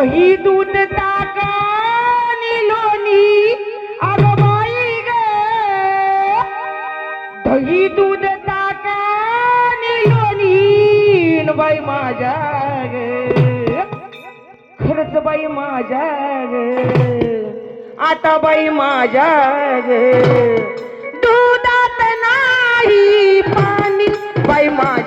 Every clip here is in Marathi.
दही दूध ताकानी लोणी अगं बाई ग. दही दूध ताकानी लोणी बाई माझ्या ग. खरंच बाई माझ्या ग. आता बाई माझ्या ग. दुधात नाही पाणी. बाई माझ्या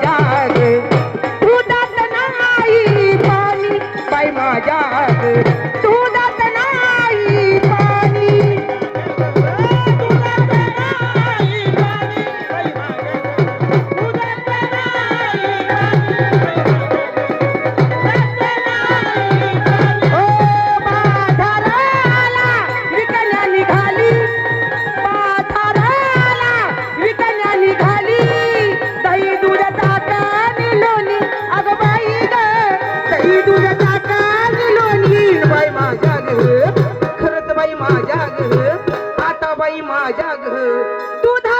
आता बाई माझ्या घ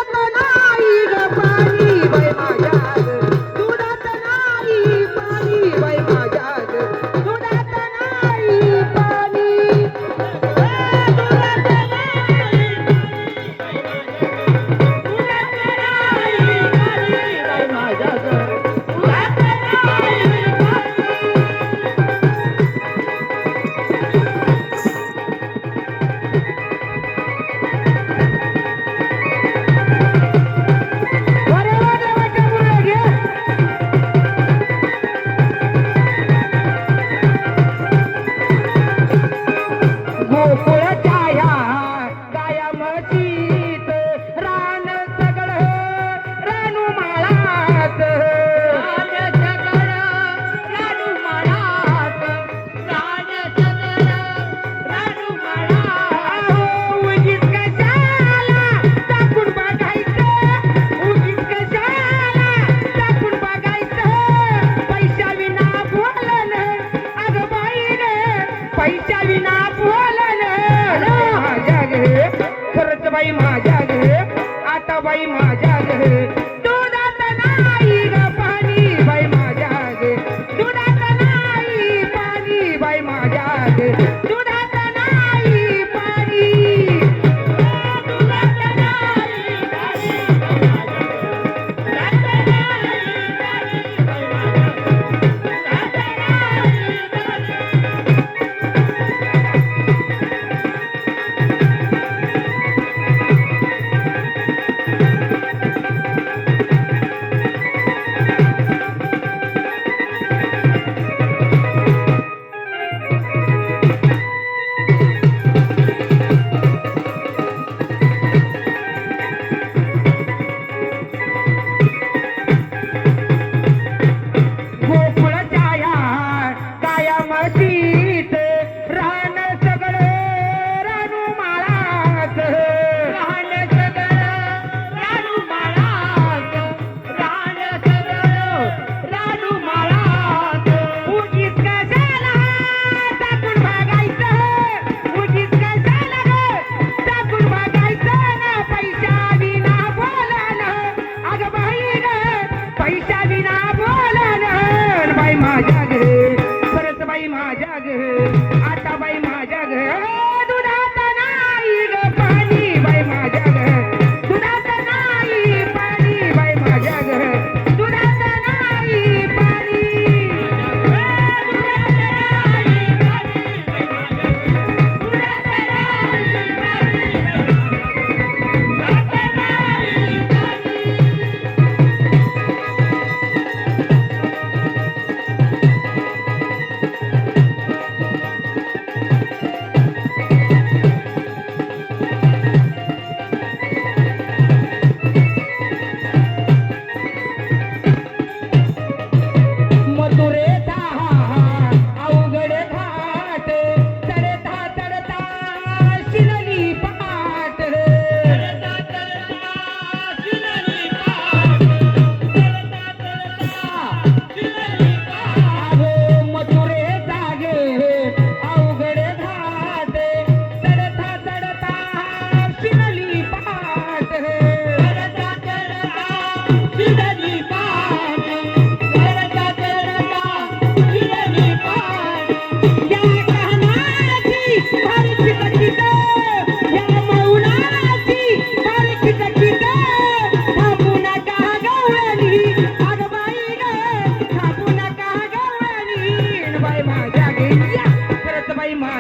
बाई माझ्या घर.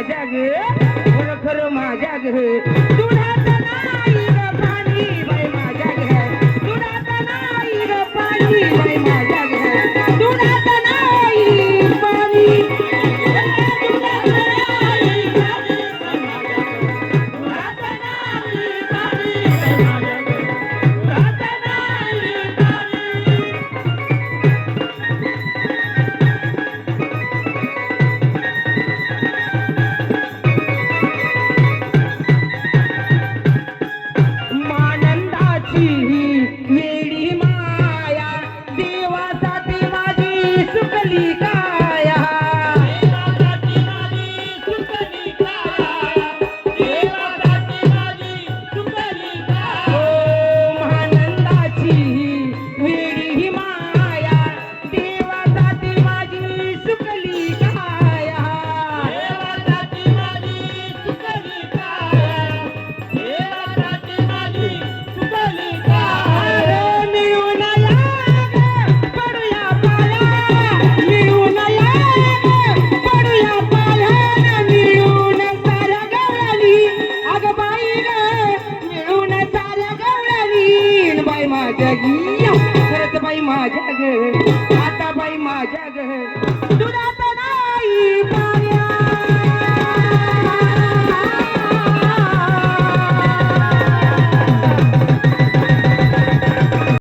माझ्या गे खरं माझ्या गे तुला ग आता बाई माझ्या ग